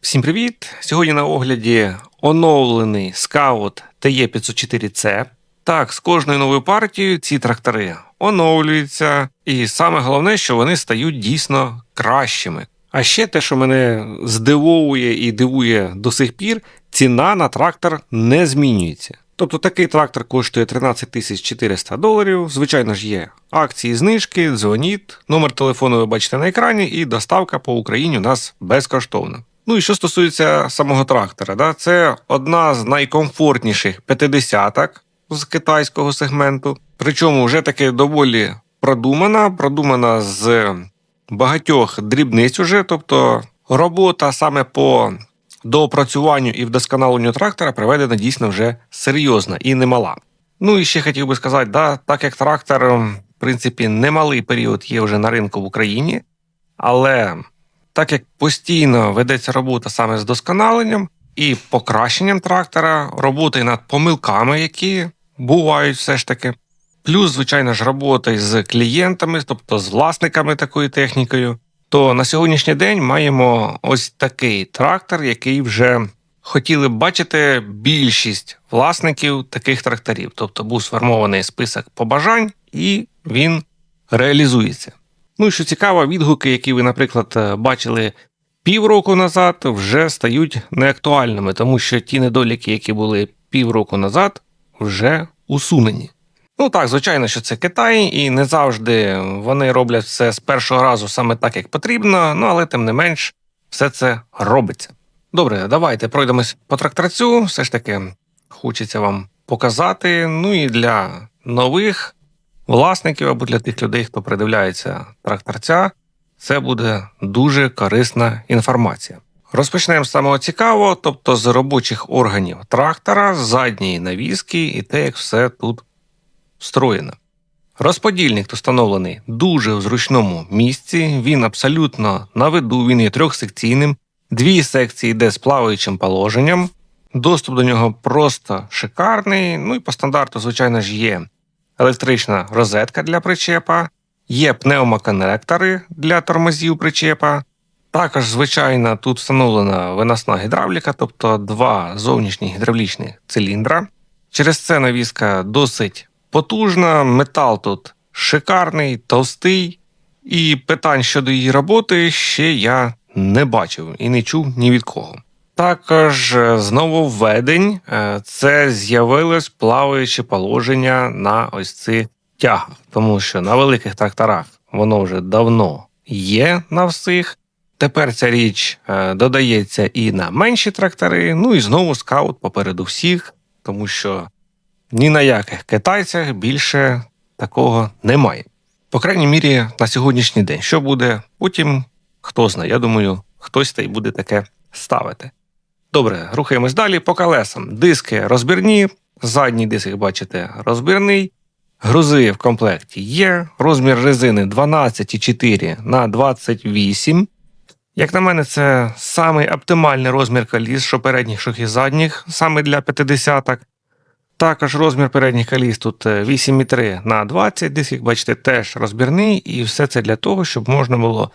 Всім привіт! Сьогодні на огляді оновлений Scout TE504C. Так, з кожною новою партією ці трактори оновлюються, і саме головне, що вони стають дійсно кращими. А ще те, що мене здивовує і дивує до сих пір, ціна на трактор не змінюється. Тобто такий трактор коштує 13 400 доларів. Звичайно ж, є акції, знижки, дзвоніть, номер телефону ви бачите на екрані, і доставка по Україні у нас безкоштовна. Ну і що стосується самого трактора, да, це одна з найкомфортніших 50-ок з китайського сегменту. Причому вже таки доволі продумана, продумана з багатьох дрібниць уже, тобто робота саме по доопрацюванню і вдосконаленню трактора проведена дійсно вже серйозна і немала. Ну і ще хотів би сказати, да, так як трактор, в принципі, немалий період є вже на ринку в Україні, але так як постійно ведеться робота саме з досконаленням і покращенням трактора, роботи над помилками, які бувають все ж таки. Плюс, звичайно ж, робота з клієнтами, тобто з власниками такою технікою, то на сьогоднішній день маємо ось такий трактор, який вже хотіли б бачити більшість власників таких тракторів. Тобто був сформований список побажань, і він реалізується. Ну і що цікаво, відгуки, які ви, наприклад, е, бачили півроку назад, вже стають неактуальними, тому що ті недоліки, які були півроку назад, вже усунені. Ну так, звичайно, що це Китай, і не завжди вони роблять все з першого разу саме так, як потрібно, ну але тим не менш, все це робиться. Добре, давайте пройдемось по тракторцю. Все ж таки хочеться вам показати. Ну і для нових власників або для тих людей, хто придивляється тракторця, це буде дуже корисна інформація. Розпочнемо з самого цікавого, тобто з робочих органів трактора, задньої навіски і те, як все тут встроєно. Розподільник встановлений дуже в зручному місці, він абсолютно на виду, він є трьохсекційним, дві секції йде з плаваючим положенням, доступ до нього просто шикарний. Ну і по стандарту, звичайно ж, є електрична розетка для причепа, є пневмоконектори для тормозів причепа. Також, звичайно, тут встановлена виносна гідравліка, тобто два зовнішні гідравлічні циліндра. Через це навіска досить потужна, метал тут шикарний, товстий, і питань щодо її роботи ще я не бачив і не чув ні від кого. Також е, з нововведень е, це з'явилось плаваюче положення на ось цих тягах, тому що на великих тракторах воно вже давно є на всіх. Тепер ця річ е, додається і на менші трактори. Ну і знову скаут попереду всіх, тому що ні на яких китайцях більше такого немає. По крайній мірі, на сьогоднішній день. Що буде потім, хто знає. Я думаю, хтось та й буде таке ставити. Добре, рухаємось далі по колесам. Диски розбірні, задній диск, бачите, розбірний. Грузи в комплекті є. Розмір резини 12,4 на 28. Як на мене, це самий оптимальний розмір коліс, що передніх, що і задніх, саме для 50-ок. Також розмір передніх коліс тут 8,3 на 20, диск, як бачите, теж розбірний, і все це для того, щоб можна було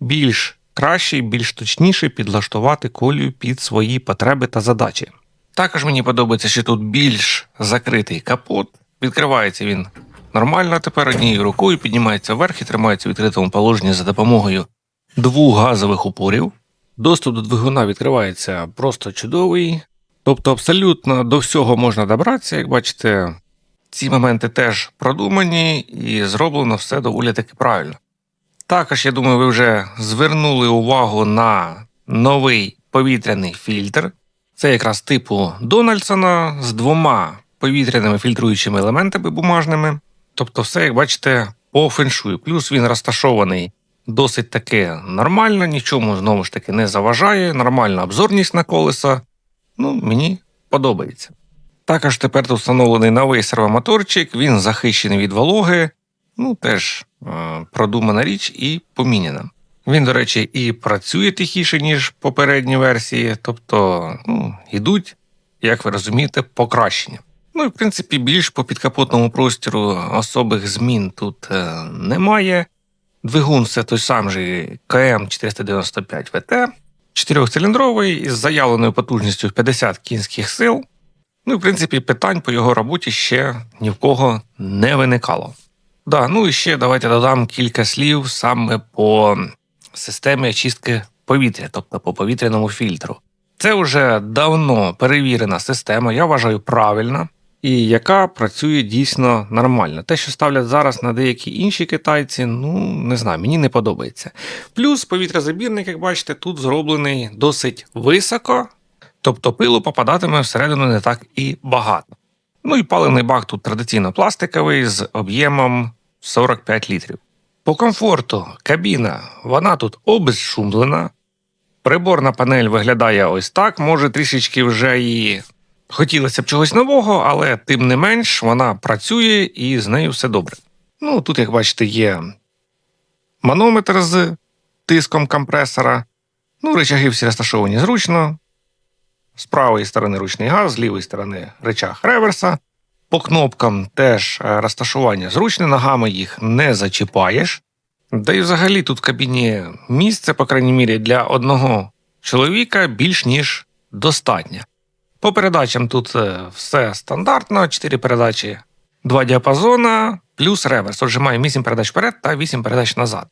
більш краще і більш точніше підлаштувати колію під свої потреби та задачі. Також мені подобається, що тут більш закритий капот. Відкривається він нормально тепер однією рукою, піднімається вверх і тримається в відкритому положенні за допомогою двох газових упорів. Доступ до двигуна відкривається просто чудовий. Тобто, абсолютно до всього можна добратися, як бачите, ці моменти теж продумані і зроблено все доволі таки правильно. Також, я думаю, ви вже звернули увагу на новий повітряний фільтр. Це якраз типу Дональдсона з двома повітряними фільтруючими елементами бумажними. Тобто, все, як бачите, по феншую. Плюс він розташований досить таки нормально, нічому знову ж таки не заважає, нормальна обзорність на колеса. Ну, мені подобається. Також тепер встановлений новий сервомоторчик, він захищений від вологи, ну теж е, продумана річ і поміняна. Він, до речі, і працює тихіше, ніж попередні версії, тобто ну, йдуть, як ви розумієте, покращення. Ну і в принципі, більш по підкапотному простіру особих змін тут е, немає. Двигун це той самий КМ495 ВТ. Чотирьохциліндровий із заявленою потужністю в 50 кінських сил. Ну і в принципі питань по його роботі ще ні в кого не виникало. Да, ну і ще давайте додам кілька слів саме по системі очистки повітря, тобто по повітряному фільтру. Це вже давно перевірена система, я вважаю правильна, і яка працює дійсно нормально. Те, що ставлять зараз на деякі інші китайці, ну не знаю, мені не подобається. Плюс повітрязабірник, як бачите, тут зроблений досить високо, тобто пилу попадатиме всередину не так і багато. Ну і паливний бак тут традиційно пластиковий з об'ємом 45 літрів. По комфорту кабіна, вона тут обезшумлена. Приборна панель виглядає ось так. Може трішечки вже і хотілося б чогось нового, але тим не менш вона працює і з нею все добре. Ну, тут, як бачите, є манометр з тиском компресора. Ну, речаги всі розташовані зручно. З правої сторони ручний газ, з лівої сторони речах реверса. По кнопкам теж е, розташування зручне, ногами їх не зачіпаєш. Да і взагалі тут в кабіні місце, по крайній мірі, для одного чоловіка більш ніж достатньо. По передачам тут е, все стандартно: 4 передачі, 2 діапазона, плюс реверс. Отже, має 8 передач вперед та 8 передач назад.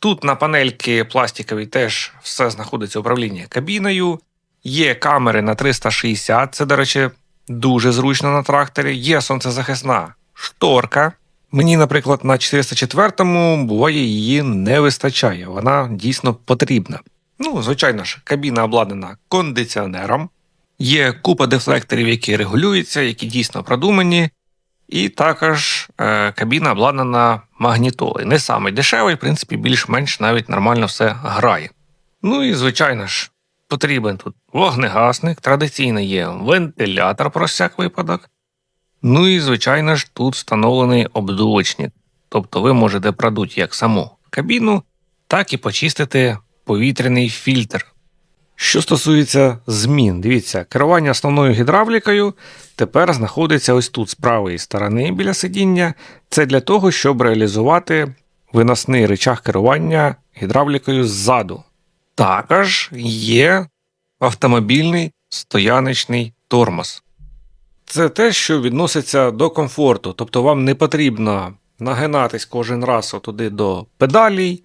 Тут на панельки пластиковій теж все знаходиться управління кабіною. Є камери на 360, це, до речі, дуже зручно на тракторі. Є сонцезахисна шторка. Мені, наприклад, на 404-му буває її не вистачає. Вона дійсно потрібна. Ну, звичайно ж, кабіна обладнана кондиціонером. Є купа дефлекторів, які регулюються, які дійсно продумані. І також е, кабіна обладнана магнітолою. Не самий дешевий, в принципі, більш-менш навіть нормально все грає. Ну і, звичайно ж, потрібен тут вогнегасник, традиційно є вентилятор про всяк випадок. Ну і, звичайно ж, тут встановлений обдувочник. Тобто ви можете продути як саму кабіну, так і почистити повітряний фільтр. Що стосується змін, дивіться, керування основною гідравлікою тепер знаходиться ось тут з правої сторони біля сидіння. Це для того, щоб реалізувати виносний речах керування гідравлікою ззаду. Також є автомобільний стояночний тормоз. Це те, що відноситься до комфорту, тобто вам не потрібно нагинатись кожен раз туди до педалей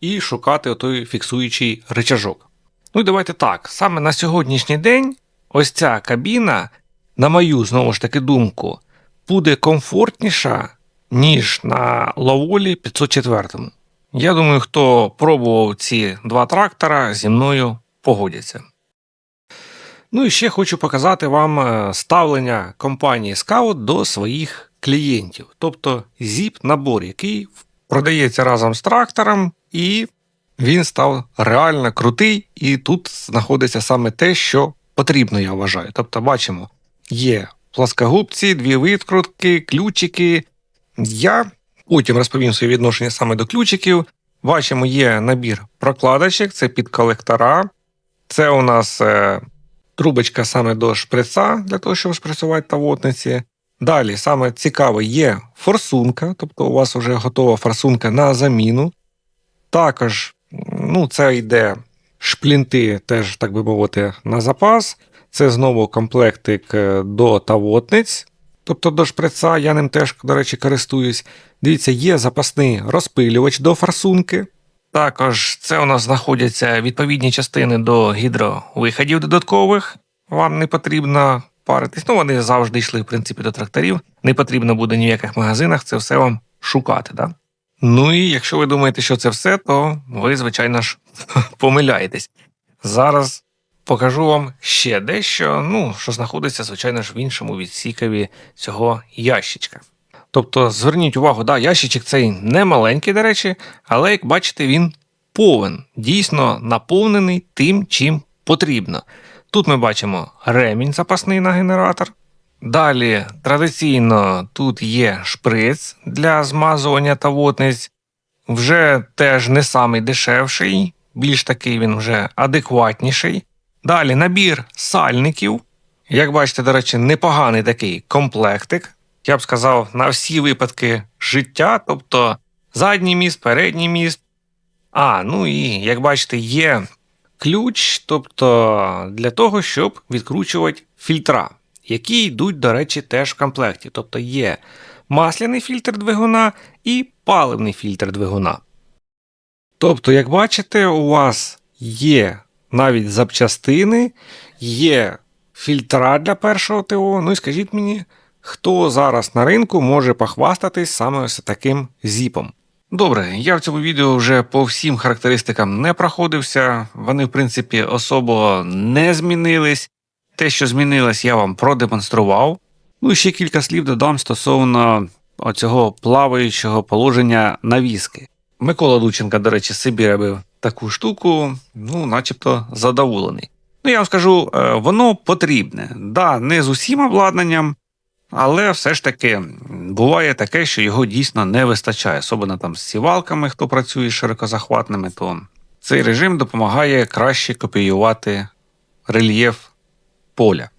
і шукати той фіксуючий речажок. Ну і давайте так. Саме на сьогоднішній день ось ця кабіна, на мою знову ж таки думку, буде комфортніша, ніж на Лаволі 504. Я думаю, хто пробував ці два трактора, зі мною погодяться. Ну і ще хочу показати вам е, ставлення компанії Scout до своїх клієнтів, тобто ZIP-набор, який продається разом з трактором, і він став реально крутий, і тут знаходиться саме те, що потрібно, я вважаю. Тобто, бачимо, є пласкогубці, дві викрутки, ключики. Я потім розповім своє відношення саме до ключиків. Бачимо, є набір прокладочок, це під колектора. Це у нас е, трубочка саме до шприца, для того, щоб шприцювати тавотниці. Далі, саме цікаве, є форсунка, тобто у вас вже готова форсунка на заміну. Також ну, це йде шплінти, теж, так би мовити, на запас. Це знову комплектик е, до тавотниць, тобто до шприца, я ним теж, до речі, користуюсь. Дивіться, є запасний розпилювач до форсунки. Також це у нас знаходяться відповідні частини до гідровиходів додаткових. Вам не потрібно паритись. Ну, вони завжди йшли, в принципі, до тракторів. Не потрібно буде ні в яких магазинах це все вам шукати. Да? Ну і якщо ви думаєте, що це все, то ви, звичайно ж, помиляєтесь. Зараз покажу вам ще дещо, ну, що знаходиться, звичайно ж, в іншому відсікові цього ящичка. Тобто, зверніть увагу, да, ящичок цей не маленький, до речі, але як бачите, він повен, дійсно наповнений тим, чим потрібно. Тут ми бачимо ремінь запасний на генератор. Далі традиційно тут є шприц для змазування та водниць. Вже теж не самий дешевший, більш такий він вже адекватніший. Далі набір сальників. Як бачите, до речі, непоганий такий комплектик я б сказав, на всі випадки життя, тобто задній міст, передній міст. А, ну і як бачите, є ключ, тобто для того, щоб відкручувати фільтра, які йдуть, до речі, теж в комплекті. Тобто є масляний фільтр двигуна і паливний фільтр двигуна. Тобто, як бачите, у вас є навіть запчастини, є фільтра для першого ТО. Ну і скажіть мені, хто зараз на ринку може похвастатись саме ось таким зіпом. Добре, я в цьому відео вже по всім характеристикам не проходився. Вони, в принципі, особо не змінились. Те, що змінилось, я вам продемонстрував. Ну і ще кілька слів додам стосовно оцього плаваючого положення навіски. Микола Дученка, до речі, собі робив таку штуку, ну, начебто задоволений. Ну, я вам скажу, е, воно потрібне. Да, не з усім обладнанням, але все ж таки буває таке, що його дійсно не вистачає, особливо там з сівалками, хто працює з широкозахватними, то цей режим допомагає краще копіювати рельєф поля.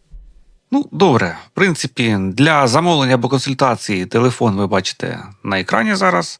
Ну, добре, в принципі, для замовлення або консультації телефон ви бачите на екрані зараз.